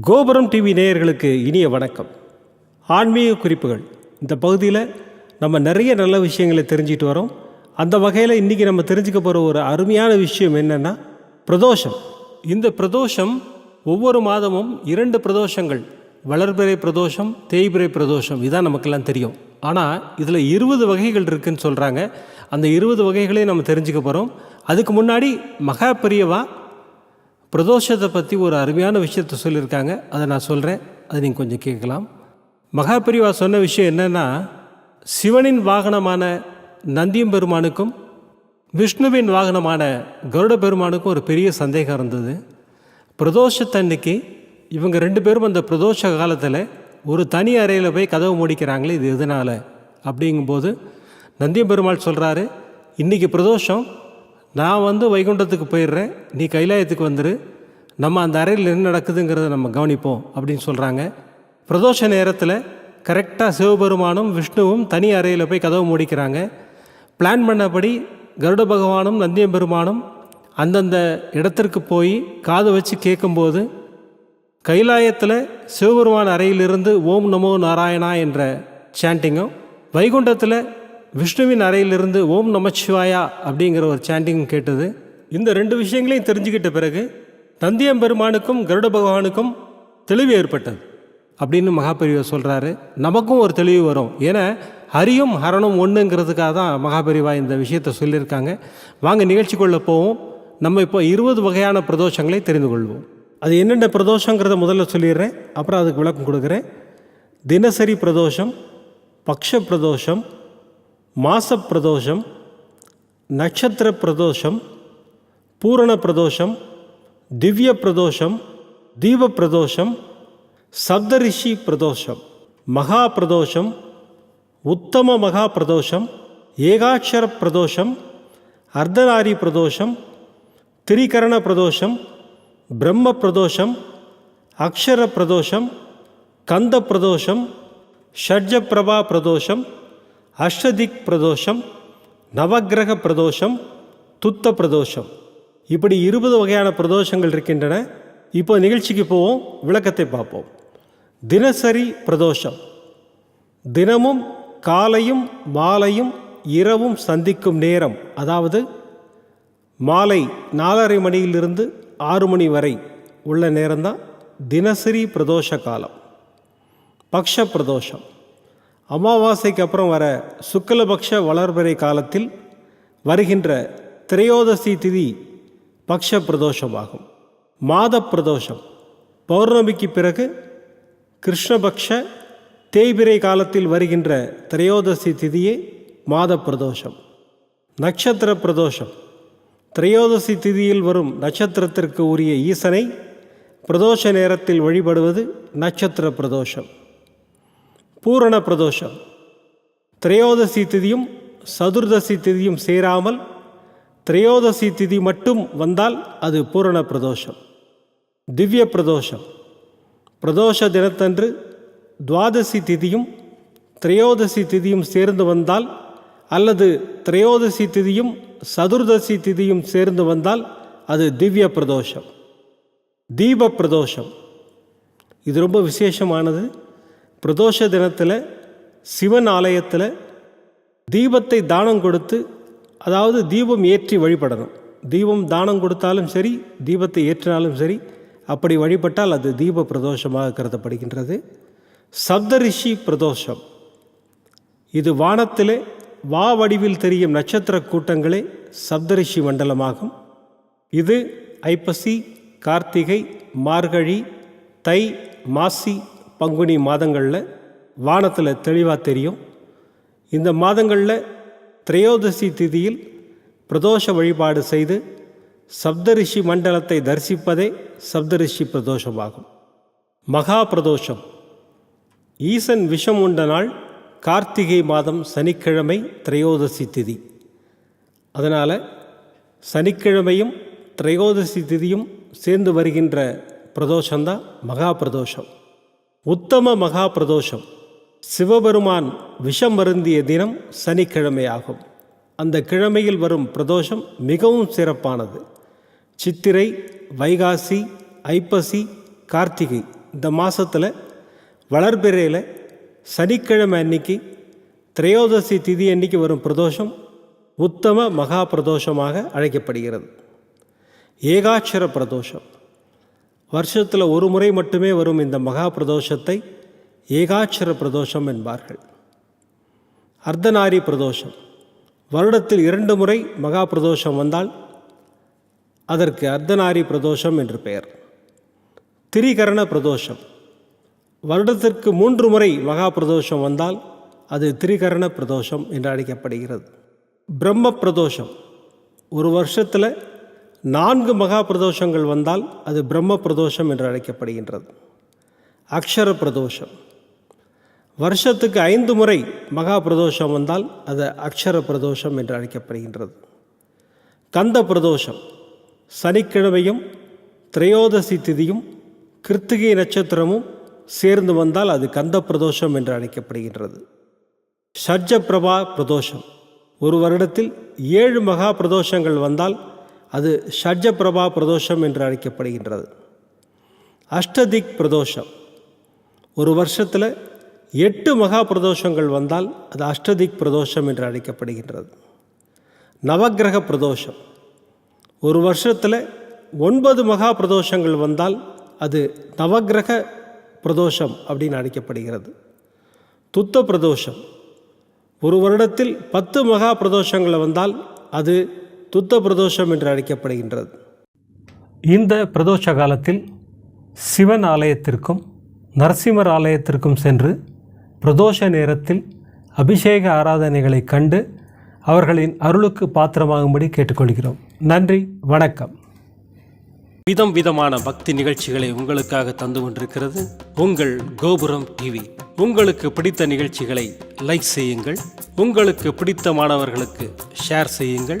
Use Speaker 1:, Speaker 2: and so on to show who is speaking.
Speaker 1: கோபுரம் டிவி நேயர்களுக்கு இனிய வணக்கம். ஆன்மீக குறிப்புகள். இந்த பகுதியில் நம்ம நிறைய நல்ல விஷயங்களை தெரிஞ்சுட்டு வரோம். அந்த வகையில் இன்றைக்கி நம்ம தெரிஞ்சுக்க போகிற ஒரு அருமையான விஷயம் என்னென்னா பிரதோஷம். இந்த பிரதோஷம் ஒவ்வொரு மாதமும் இரண்டு பிரதோஷங்கள். வளர்பிறை பிரதோஷம் தேய்பிறை பிரதோஷம். இதான் நமக்கெல்லாம் தெரியும். ஆனால் இதில் இருபது வகைகள் இருக்குதுன்னு சொல்கிறாங்க அந்த இருபது வகைகளையும் நம்ம தெரிஞ்சுக்க போகிறோம் அதுக்கு முன்னாடி மகா பெரியவா பிரதோஷத்தை பற்றி ஒரு அருமையான விஷயத்த சொல்லியிருக்காங்க. அதை நான் சொல்கிறேன் அதை நீங்கள் கொஞ்சம் கேட்கலாம். மகாபிரிவா சொன்ன விஷயம் என்னென்னா சிவனின் வாகனமான நந்தியம் பெருமானுக்கும் விஷ்ணுவின் வாகனமான கருட பெருமானுக்கும் ஒரு பெரிய சந்தேகம் இருந்தது. பிரதோஷத்தன்னைக்கு இவங்க ரெண்டு பேரும் அந்த பிரதோஷ காலத்தில் ஒரு தனி அறையில் போய் கதவு மூடிக்கிறாங்களே இது எதனால்? அப்படிங்கும்போது நந்தியம் பெருமாள் சொல்கிறாரு இன்றைக்கி பிரதோஷம் நான் வந்து வைகுண்டத்துக்கு போயிடுறேன். நீ கைலாயத்துக்கு வந்துடு நம்ம அந்த அறையில் என்ன நடக்குதுங்கிறத நம்ம கவனிப்போம் அப்படின்னு சொல்கிறாங்க பிரதோஷ நேரத்தில் கரெக்டாக சிவபெருமானும் விஷ்ணுவும் தனி அறையில் போய் கதவு மூடிக்கிறாங்க. பிளான் பண்ணபடி கருட பகவானும் நந்தியம் பெருமானும் அந்தந்த இடத்திற்கு போய் காது வச்சு கேட்கும்போது கைலாயத்தில் சிவபெருமான் அறையிலிருந்து ஓம் நமோ நாராயணா என்ற சாண்டிங்கும் வைகுண்டத்தில் விஷ்ணுவின் அறையிலிருந்து ஓம் நமச்சிவாயா அப்படிங்கிற ஒரு சாண்டிங் கேட்டது. இந்த ரெண்டு விஷயங்களையும் தெரிஞ்சுக்கிட்ட பிறகு தந்தியம்பெருமானுக்கும் கருட பகவானுக்கும் தெளிவு ஏற்பட்டது. அப்படின்னு மகாபெரிவர் சொல்கிறாரு நமக்கும் ஒரு தெளிவு வரும். ஏன்னா ஹரியும் ஹரணும் ஒன்றுங்கிறதுக்காக தான் மகாபெரிவா இந்த விஷயத்தை சொல்லியிருக்காங்க. வாங்க நிகழ்ச்சிக்குள்ளே போவோம். நம்ம இப்போ இருபது வகையான பிரதோஷங்களை தெரிந்து கொள்வோம். அது என்னென்ன பிரதோஷங்கிறத முதல்ல சொல்லிடுறேன். அப்புறம் அதுக்கு விளக்கம் கொடுக்குறேன். தினசரி பிரதோஷம் பக்ஷ பிரதோஷம் மாசப்பிரதோஷம் நட்சத்திர பிரதோஷம் பூரண பிரதோஷம் திவ்ய பிரதோஷம் தீப பிரதோஷம் சப்தரிஷி பிரதோஷம் மகா பிரதோஷம் உத்தம மகா பிரதோஷம் ஏகாட்சர பிரதோஷம் அர்த்தநாரி பிரதோஷம் திரிகரண பிரதோஷம் பிரம்ம பிரதோஷம் அக்ஷர பிரதோஷம் கந்த பிரதோஷம் ஷட்ஜ பிரதோஷம் அஷ்டதிக் பிரதோஷம் நவக்கிரக பிரதோஷம் துத்த பிரதோஷம் இப்படி இருபது வகையான பிரதோஷங்கள் இருக்கின்றன. இப்போ நிகழ்ச்சிக்கு போவோம் விளக்கத்தை பார்ப்போம். தினசரி பிரதோஷம். தினமும் காலையும் மாலையும் இரவும் சந்திக்கும் நேரம். அதாவது மாலை நாலரை மணியிலிருந்து ஆறு மணி வரை உள்ள நேரம்தான் தினசரி பிரதோஷ காலம். பக்ஷ பிரதோஷம். அமாவாசைக்கு அப்புறம் வர சுக்கலபக்ஷ வளர்பிறை காலத்தில் வருகின்ற திரையோதசி திதி பக்ஷ பிரதோஷமாகும். மாத பிரதோஷம். பௌர்ணமிக்கு பிறகு கிருஷ்ணபக்ஷ தேய்பிரை காலத்தில் வருகின்ற திரையோதசி திதியே மாத பிரதோஷம். நட்சத்திர பிரதோஷம். திரையோதசி திதியில் வரும் நட்சத்திரத்திற்கு உரிய ஈசனை பிரதோஷ நேரத்தில் வழிபடுவது நட்சத்திர பிரதோஷம். பூரண பிரதோஷம். திரையோதசி திதியும் சதுர்தசி திதியும் சேராமல் திரையோதசி திதி மட்டும் வந்தால் அது பூரண பிரதோஷம். திவ்ய பிரதோஷம். பிரதோஷ தினத்தன்று துவாதசி திதியும் திரையோதசி திதியும் சேர்ந்து வந்தால் அல்லது திரையோதசி திதியும் சதுர்தசி திதியும் சேர்ந்து வந்தால் அது திவ்ய பிரதோஷம். தீப பிரதோஷம். இது ரொம்ப விசேஷமானது. பிரதோஷ தினத்தில் சிவன் ஆலயத்தில் தீபத்தை தானம் கொடுத்து அதாவது தீபம் ஏற்றி வழிபடணும். தீபம் தானம் கொடுத்தாலும் சரி தீபத்தை ஏற்றினாலும் சரி அப்படி வழிபட்டால் அது தீப பிரதோஷமாக கருதப்படுகின்றது. சப்தரிஷி பிரதோஷம். இது வானத்திலே வா வடிவில் தெரியும் நட்சத்திர கூட்டங்களே சப்தரிஷி மண்டலமாகும். இது ஐப்பசி கார்த்திகை மார்கழி தை மாசி பங்குனி மாதங்களில் வானத்தில் தெளிவாக தெரியும். இந்த மாதங்களில் திரையோதசி திதியில் பிரதோஷ வழிபாடு செய்து சப்தரிஷி மண்டலத்தை தரிசிப்பதே சப்தரிஷி பிரதோஷமாகும். மகா பிரதோஷம். ஈசன் விஷம் உண்ட நாள் கார்த்திகை மாதம் சனிக்கிழமை திரையோதசி திதி. அதனால் சனிக்கிழமையும் திரையோதசி திதியும் சேர்ந்து வருகின்ற பிரதோஷந்தான் மகா பிரதோஷம். உத்தம மகா பிரதோஷம் சிவபெருமான் விஷம் வருந்திய தினம் சனிக்கிழமையாகும். அந்த கிழமையில் வரும் பிரதோஷம் மிகவும் சிறப்பானது. சித்திரை வைகாசி ஐப்பசி கார்த்திகை இந்த மாதத்தில் வளர்பிறையில் சனிக்கிழமை அன்னைக்கு திரையோதசி திதி அன்னைக்கு வரும் பிரதோஷம் உத்தம மகா பிரதோஷமாக அழைக்கப்படுகிறது. ஏகாட்சர பிரதோஷம். வருஷத்தில் ஒரு முறை மட்டுமே வரும் இந்த மகா பிரதோஷத்தை ஏகாட்சர பிரதோஷம் என்பார்கள். அர்த்தநாரி பிரதோஷம். வருடத்தில் இரண்டு முறை மகா பிரதோஷம் வந்தால் அதற்கு அர்த்தநாரி பிரதோஷம் என்று பெயர். திரிகரண பிரதோஷம். வருடத்திற்கு மூன்று முறை மகா பிரதோஷம் வந்தால் அது திரிகரண பிரதோஷம் என்று அழைக்கப்படுகிறது. பிரம்ம பிரதோஷம். ஒரு வருஷத்தில் நான்கு மகா பிரதோஷங்கள் வந்தால் அது பிரம்ம பிரதோஷம் என்று அழைக்கப்படுகின்றது. அக்ஷர பிரதோஷம் வருஷத்துக்கு ஐந்து முறை மகா பிரதோஷம் வந்தால் அது அக்ஷர பிரதோஷம் என்று அழைக்கப்படுகின்றது. கந்த பிரதோஷம் சனிக்கிழமையும் திரையோதசி திதியும் கிருத்திகை நட்சத்திரமும் சேர்ந்து வந்தால் அது கந்த பிரதோஷம் என்று அழைக்கப்படுகின்றது. ஷட்ஜ பிரபா பிரதோஷம். ஒரு வருடத்தில் ஏழு மகா பிரதோஷங்கள் வந்தால் அது ஷட்ஜ பிரபா பிரதோஷம் என்று அழைக்கப்படுகின்றது. அஷ்டதிக் பிரதோஷம். ஒரு வருஷத்தில் எட்டு மகா பிரதோஷங்கள் வந்தால் அது அஷ்டதிக் பிரதோஷம் என்று அழைக்கப்படுகின்றது. நவக்கிரக பிரதோஷம். ஒரு வருஷத்தில் ஒன்பது மகா பிரதோஷங்கள் வந்தால் அது நவக்கிரக பிரதோஷம் அப்படின்னு அழைக்கப்படுகிறது. துத்த பிரதோஷம். ஒரு வருடத்தில் பத்து மகா பிரதோஷங்களை வந்தால் அது துத்த பிரதோஷம் என்று அழைக்கப்படுகின்றது. இந்த பிரதோஷ காலத்தில் சிவன் ஆலயத்திற்கும் நரசிம்மர் ஆலயத்திற்கும் சென்று பிரதோஷ நேரத்தில் அபிஷேக ஆராதனைகளை கண்டு அவர்களின் அருளுக்கு பாத்திரமாகும்படி கேட்டுக்கொள்கிறோம். நன்றி வணக்கம். விதம் விதமான பக்தி நிகழ்ச்சிகளை உங்களுக்காக தந்து கொண்டிருக்கிறது உங்கள் கோபுரம் டிவி. உங்களுக்கு பிடித்த நிகழ்ச்சிகளை லைக் செய்யுங்கள். உங்களுக்கு பிடித்த மாணவர்களுக்கு ஷேர் செய்யுங்கள்.